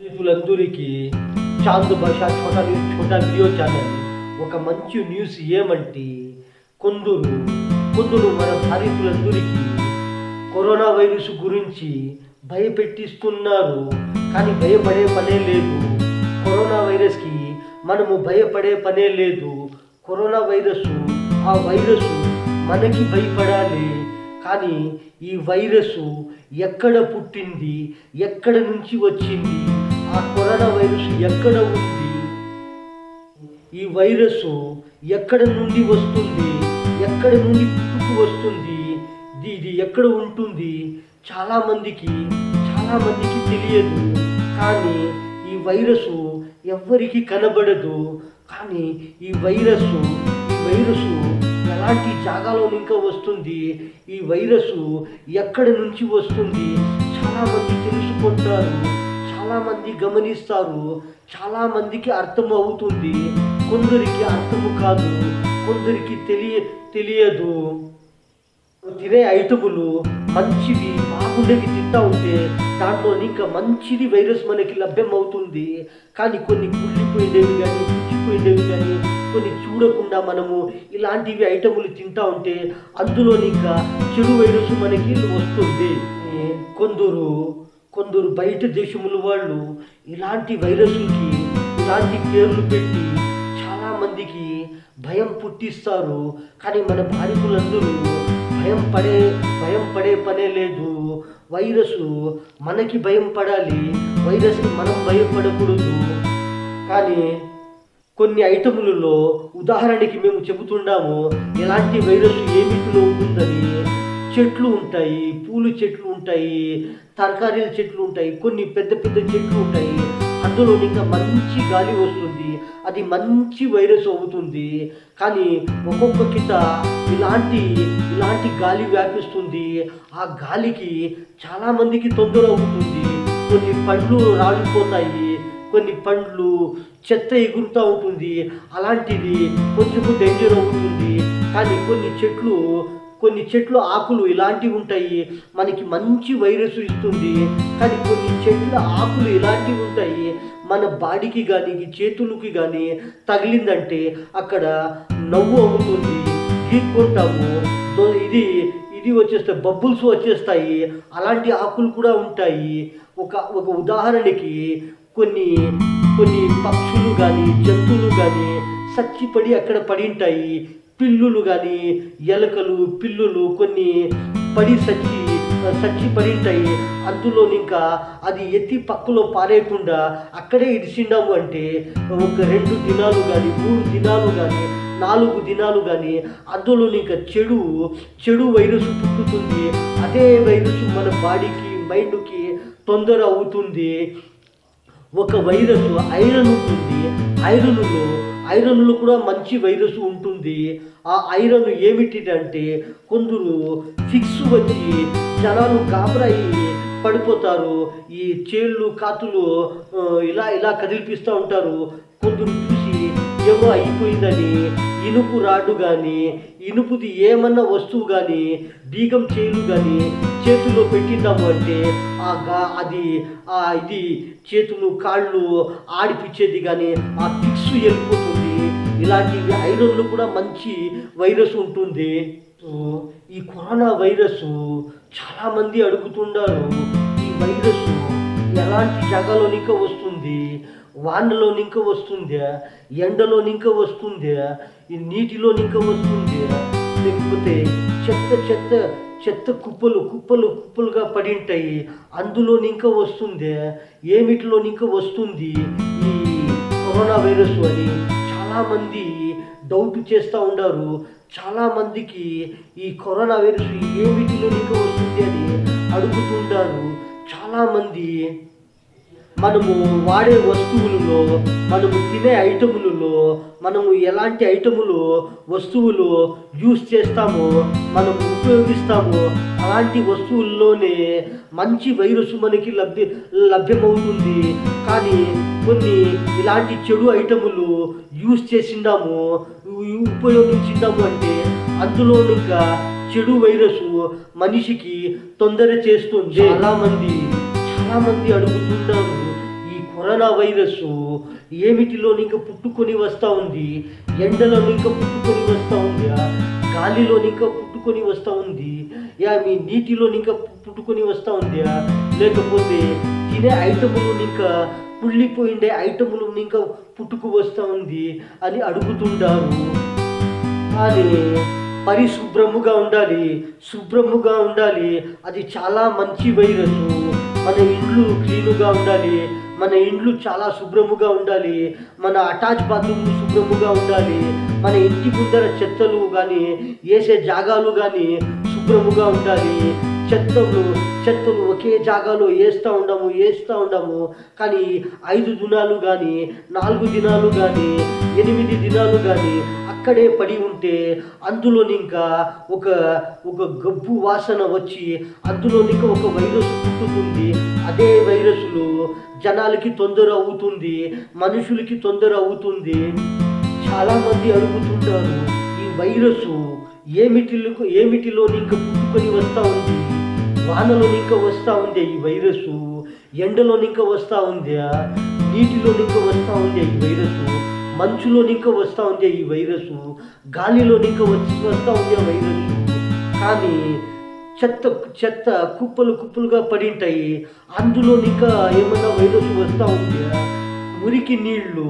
రైతులందరికీ Chand Basha Chhota news Chhota video channel. ఒక మంచి న్యూస్ ఏమంటే కొందరు కొందరు మన భారతీయులందరికీ కరోనా వైరస్ గురించి భయపెట్టిస్తున్నారు. కానీ భయపడే పనే లేదు. కరోనా వైరస్కి మనము భయపడే పనే లేదు. కరోనా వైరస్ ఆ వైరస్ మనకి భయపడాలి. కానీ ఈ వైరస్ ఎక్కడ పుట్టింది? ఎక్కడ నుంచి వచ్చింది? ఆ కరోనా వైరస్ ఎక్కడ ఉంది? ఈ వైరస్ ఎక్కడ నుండి వస్తుంది? ఎక్కడ నుండి పుట్టుకు వస్తుంది? ఇది ఇది ఎక్కడ ఉంటుంది? చాలామందికి చాలామందికి తెలియదు. కానీ ఈ వైరస్ ఎవ్వరికి కనబడదు. కానీ ఈ వైరస్ ఈ వైరస్ ఎలాంటి జాగాలో ఇంకా వస్తుంది? ఈ వైరస్ ఎక్కడ నుంచి వస్తుంది? చాలామంది తెలుసుకుంటారు. చాలామంది గమనిస్తారు. చాలామందికి అర్థం అవుతుంది. కొందరికి అర్థము కాదు. కొందరికి తెలియ తెలియదు. తినే ఐటములు మంచివి. బాగుండేవి తింటా ఉంటే దాంట్లో ఇంకా మంచిది వైరస్ మనకి లభ్యం అవుతుంది కానీ కొన్ని కుళ్ళిపోయేవి కానీ పుచ్చిపోయేవి కానీ కొన్ని చూడకుండా మనము ఇలాంటివి ఐటములు తింటా ఉంటే అందులో ఇంకా చెడు వైరస్ మనకి వస్తుంది. కొందరు కొందరు బయట దేశముల వాళ్ళు ఇలాంటి వైరస్లకి ఇలాంటి పేర్లు పెట్టి చాలామందికి భయం పుట్టిస్తారు. కానీ మన బాధితులందరూ భయం పడే భయం పడే పనే లేదు. వైరస్ మనకి భయం పడాలి. వైరస్కి మనం భయపడకూడదు. కానీ కొన్ని ఐటములలో ఉదాహరణకి మేము చెబుతున్నాము ఎలాంటి వైరస్ ఏమిటిలో ఉంటుందని. చెట్లు ఉంటాయి పూలు చెట్లు ఉంటాయి తరకారీల చెట్లు ఉంటాయి కొన్ని పెద్ద పెద్ద చెట్లు ఉంటాయి. అందులో ఇంకా మంచి గాలి వస్తుంది. అది మంచి వైరస్ అవుతుంది. కానీ ఒక్కొక్క కింద ఇలాంటి ఇలాంటి గాలి వ్యాపిస్తుంది. ఆ గాలికి చాలామందికి తొందర అవుతుంది. కొన్ని పండ్లు రాలిపోతాయి. కొన్ని పండ్లు చెత్త ఎగురుతూ ఉంటుంది. అలాంటిది కొంచెం డేంజర్ అవుతుంది. కానీ కొన్ని చెట్లు కొన్ని చెట్లు ఆకులు ఇలాంటివి ఉంటాయి. మనకి మంచి వైరస్ ఇస్తుంది. కానీ కొన్ని చెట్ల ఆకులు ఇలాంటివి ఉంటాయి. మన బాడీకి కానీ చేతులకి కానీ తగిలిందంటే అక్కడ నవ్వు అవుతుంది. గీక్కుంటాము ఇది ఇది వచ్చేస్తే బబ్బుల్స్ వచ్చేస్తాయి. అలాంటి ఆకులు కూడా ఉంటాయి. ఒక ఒక ఉదాహరణకి కొన్ని కొన్ని పక్షులు కానీ జంతువులు కానీ సచ్చిపడి అక్కడ పడి ఉంటాయి. పిల్లులు కానీ ఎలకలు పిల్లులు కొన్ని పడి సచ్చి సచ్చి పడింటాయి. అందులో ఇంకా అది ఎత్తి పక్కలో పారేయకుండా అక్కడే ఇడిచిండాము అంటే ఒక రెండు దినాలు కానీ మూడు దినాలు కానీ నాలుగు దినాలు కానీ అందులో ఇంకా చెడు చెడు వైరస్ పుట్టుతుంది. అదే వైరస్ మన బాడీకి మైండ్కి తొందర అవుతుంది. ఒక వైరస్ ఐరన్ ఉంటుంది ఐరన్లో ఐరన్లో కూడా మంచి వైరస్ ఉంటుంది. ఆ ఐరన్ ఏమిటిదంటే కొందరు ఫిక్స్ వచ్చి జనాలు గాబరాయి పడిపోతారు. ఈ చేళ్ళు కాతులు ఇలా ఇలా కదిలిపిస్తూ ఉంటారు. కొందరు చూసి ఏమో అయిపోయిందని ఇనుపు రాడ్డు కానీ ఇనుపుది ఏమన్నా వస్తువు కానీ బీగం చేలు కానీ చేతిలో పెట్టినాము అంటే ఆ అది ఆ ఇది చేతులు కాళ్ళు ఆడిపించేది కానీ ఆ ఫిక్స్ వెళ్ళిపోతుంది ఇలాంటివి ఐరన్లు కూడా మంచి వైరస్ ఉంటుంది. సో, ఈ కరోనా వైరస్ చాలామంది అడుగుతున్నారు ఈ వైరస్ ఎలాంటి జాగాలో ఇంకా వస్తుంది వానలో ఇంకా వస్తుందా ఎండలో ఇంకా వస్తుందా ఈ నీటిలో ఇంకా వస్తుందా లేకపోతే చెత్త చెత్త చెత్త కుప్పలు కుప్పలు కుప్పలుగా పడి ఉంటాయి అందులో ఇంకా వస్తుందా ఏమిటిలో ఇంకా వస్తుంది ఈ కరోనా వైరస్ అని చాలామంది డౌట్ చేస్తూ ఉన్నారు చాలామందికి ఈ కరోనా వైరస్ ఏ ఇంకా వస్తుంది అని అడుగుతుంటారు చాలామంది మనము వాడే వస్తువులలో మనము తినే ఐటములు మనము ఎలాంటి ఐటములు వస్తువులు యూస్ చేస్తామో మనం ఉపయోగిస్తామో అలాంటి వస్తువుల్లోనే మంచి వైరస్ మనకి లభ్య లభ్యమవుతుంది. కానీ కొన్ని ఇలాంటి చెడు ఐటములు యూస్ చేసిండాము ఉపయోగించిండాము అంటే అందులో ఇంకా చెడు వైరస్ మనిషికి తొందర చేస్తుంది. చాలామంది చాలామంది చాలా అడుగుతున్నారు కరోనా వైరస్ ఏమిటిలో ఇంకా పుట్టుకొని వస్తూ ఉంది? ఎండలో ఇంకా పుట్టుకొని వస్తూ ఉంది? గాలిలో ఇంకా పుట్టుకొని వస్తూ ఉంది? యా మీ నీటిలో ఇంకా పుట్టుకొని వస్తూ ఉంది? లేకపోతే తినే ఐటములు ఇంకా కుళ్ళిపోయిండే ఐటములు ఇంకా పుట్టుకు వస్తూ ఉంది అని అడుగుతుంటారు. కానీ పరిశుభ్రముగా ఉండాలి శుభ్రముగా ఉండాలి. అది చాలా మంచి వైరస్ మన ఇండ్లు క్లీనుగా ఉండాలి. మన ఇండ్లు చాలా శుభ్రముగా ఉండాలి మన అటాచ్ బాత్రూమ్ శుభ్రముగా ఉండాలి మన ఇంటి ముందర చెత్తలు కానీ వేసే జాగాలు కానీ శుభ్రముగా ఉండాలి. చెత్తలు చెత్తలు ఒకే జాగాలో వేస్తూ ఉండము వేస్తూ ఉండము. కానీ ఐదు దినాలు కానీ నాలుగు దినాలు కానీ ఎనిమిది దినాలు కానీ అక్కడే పడి ఉంటే అందులోని ఇంకా ఒక ఒక గబ్బు వాసన వచ్చి అందులోని ఇంకా ఒక వైరస్ పుట్టుతుంది. అదే వైరస్లు జనాలకి తొందర అవుతుంది మనుషులకి తొందర అవుతుంది. చాలామంది అడుగుతుంటారు ఈ వైరస్ ఏమిటిలో ఏమిటిలో ఇంకా పుట్టుకొని వస్తూ ఉంది? వానలో ఇంకా వస్తూ ఉందే ఈ వైరస్ ఎండలో ఇంకా వస్తూ ఉందా నీటిలో ఇంకా వస్తూ ఉందే ఈ వైరస్ మంచులో ఇంకా వస్తూ ఉందే ఈ వైరస్ గాలిలో ఇంకా వచ్చి వస్తూ ఉందే వైరస్ కానీ చెత్త చెత్త కుప్పలు కుప్పలుగా పడి ఉంటాయి అందులో ఇంకా ఏమన్నా వైరస్ వస్తూ ఉందా? మురికి నీళ్ళు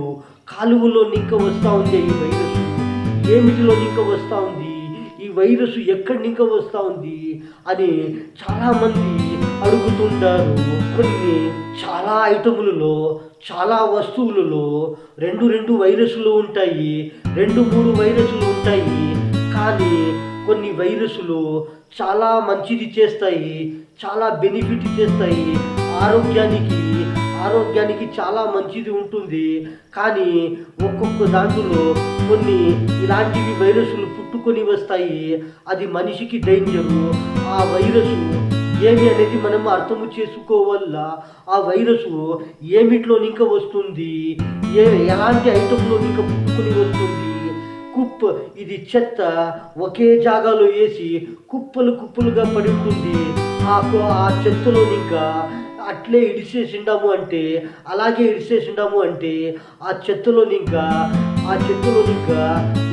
కాలువలో ఇంకా వస్తూ ఉంది ఈ వైరస్ ఏమిటిలో ఇంకా వస్తూ ఉంది? వైరస్ ఎక్కడి నుంచి వస్తూ ఉంది అని చాలామంది అడుగుతుంటారు. కొన్ని చాలా ఐటములలో చాలా వస్తువులలో రెండు రెండు వైరస్లు ఉంటాయి. రెండు మూడు వైరస్లు ఉంటాయి. కానీ కొన్ని వైరస్లు చాలా మంచిది చేస్తాయి చాలా బెనిఫిట్ చేస్తాయి. ఆరోగ్యానికి ఆరోగ్యానికి చాలా మంచిది ఉంటుంది. కానీ ఒక్కొక్క దాంట్లో కొన్ని ఇలాంటివి వైరస్లు పుట్టుకొని వస్తాయి. అది మనిషికి డేంజరు. ఆ వైరస్ ఏమి అనేది మనం అర్థము చేసుకోవల్ల ఆ వైరస్ ఏమిట్లో ఇంకా వస్తుంది? ఏ ఎలాంటి ఐటంలో ఇంకా పుట్టుకొని వస్తుంది? కుప్ప ఇది చెత్త ఒకే జాగాలో వేసి కుప్పలు కుప్పలుగా పడి ఉంటుంది ఆ కు- ఆ చెత్తలో ఇంకా అట్లే ఇడిసేసిండాము అంటే అలాగే ఇడిసేసిండాము అంటే ఆ చెత్తలో ఇంకా ఆ చెత్తలో ఇంకా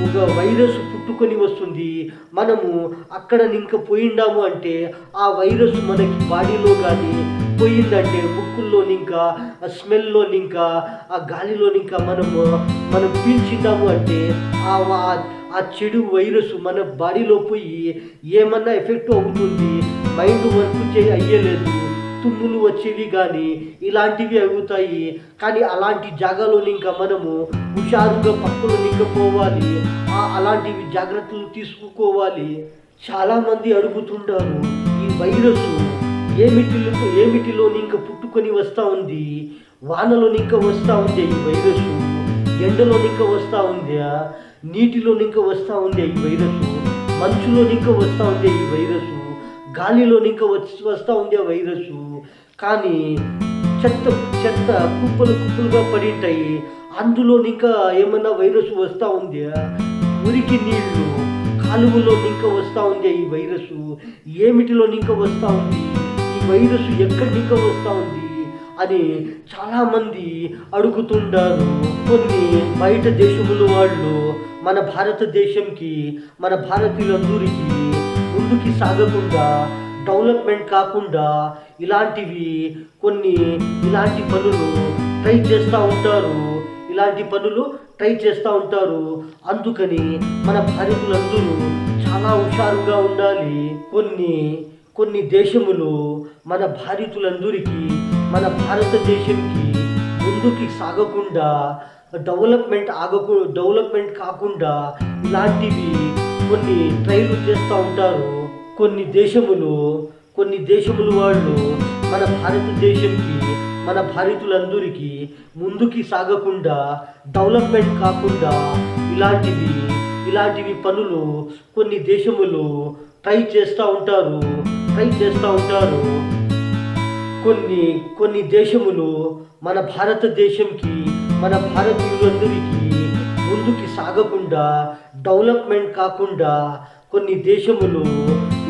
ఒక వైరస్ పుట్టుకొని వస్తుంది. మనము అక్కడ ఇంకా పోయిండాము అంటే ఆ వైరస్ మనకి బాడీలో కానీ పోయిందంటే ముక్కుల్లో ఇంకా ఆ స్మెల్లో ఇంకా ఆ గాలిలో ఇంకా మనము మనం పీల్చిందాము అంటే ఆ వా- ఆ చెడు వైరస్ మన బాడీలో పోయి ఏమన్నా ఎఫెక్ట్ అవుతుంది? మైండ్ వర్క్ చే అయ్యలేదు. తుమ్ములు వచ్చేవి కానీ ఇలాంటివి అవుతాయి. కానీ అలాంటి జాగాలో ఇంకా మనము హుషారుగా పక్కన నింకపోవాలి. అలాంటివి జాగ్రత్తలు తీసుకోవాలి. చాలామంది అడుగుతుంటారు ఈ వైరస్ ఏమిటిలో ఏమిటిలో ఇంకా పుట్టుకొని వస్తూ ఉంది? వానలో ఇంకా వస్తూ ఉంది ఈ వైరస్ ఎండలో ఇంకా వస్తూ ఉందా? నీటిలో ఇంకా వస్తూ ఉంది ఈ వైరస్ మంచులో ఇంకా వస్తూ ఉంది ఈ వైరస్ గాలిలో ఇంకా వచ్చి వస్తూ ఉంది ఆ వైరస్ కానీ చెత్త చెత్త కుప్పలు కుప్పలుగా పడింటాయి. అందులో ఇంకా ఏమన్నా వైరస్ వస్తూ ఉందా? మురికి నీళ్ళు కాలువలో ఇంకా వస్తూ ఉంది ఈ వైరస్ ఏమిటిలో ఇంకా వస్తూ ఉంది? ఈ వైరస్ ఎక్కడి ఇంకా వస్తూ ఉంది? అని చాలామంది అడుగుతుంటారు. కొన్ని బయట దేశముల వాళ్ళు మన భారతదేశంకి మన భారతీయులందరికీ ముందుకి సాగకుండా డెవలప్మెంట్ కాకుండా ఇలాంటివి కొన్ని ఇలాంటి పనులు ట్రై చేస్తూ ఉంటారు. ఇలాంటి పనులు ట్రై చేస్తూ ఉంటారు. అందుకని మన భారతీయులందరూ చాలా హుషారుగా ఉండాలి. కొన్ని కొన్ని దేశములు మన భారతీయులందరికీ మన భారతదేశంకి ముందుకి సాగకుండా డెవలప్మెంట్ ఆగకు డెవలప్మెంట్ కాకుండా ఇలాంటివి కొన్ని ట్రైలు చేస్తూ ఉంటారు. కొన్ని దేశములు కొన్ని దేశములు వాళ్ళు మన భారతదేశంకి మన భారతులందరికీ ముందుకి సాగకుండా డెవలప్మెంట్ కాకుండా ఇలాంటివి ఇలాంటివి పనులు కొన్ని దేశములు ట్రై చేస్తూ ఉంటారు ట్రై చేస్తూ ఉంటారు. కొన్ని కొన్ని దేశములు మన భారతదేశంకి మన భారతీయులందరికీ ముందుకి సాగకుండా డెవలప్మెంట్ కాకుండా కొన్ని దేశములు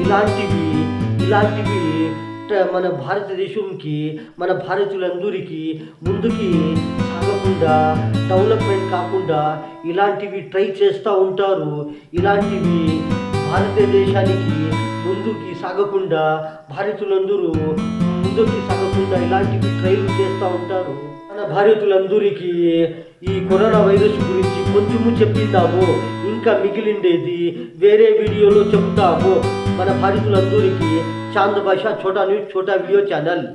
ఇలాంటివి ఇలాంటివి మన భారతదేశంకి మన భారతీయులందరికీ ముందుకి సాగకుండా డెవలప్మెంట్ కాకుండా ఇలాంటివి ట్రై చేస్తూ ఉంటారు. ఇలాంటివి భారతదేశానికి ముందుకి సాగకుండా భారతీయులందరూ ముందుకి సాగకుండా ఇలాంటివి ట్రైలు చేస్తూ ఉంటారు. మన భారతీయులందరికీ ఈ కరోనా వైరస్ గురించి కొంచెము చెప్పిద్దాము. ఇంకా మిగిలిండేది వేరే వీడియోలో చెప్తాము. మన భార్యతులందరికీ Chand Basha Chhota news Chhota video channel.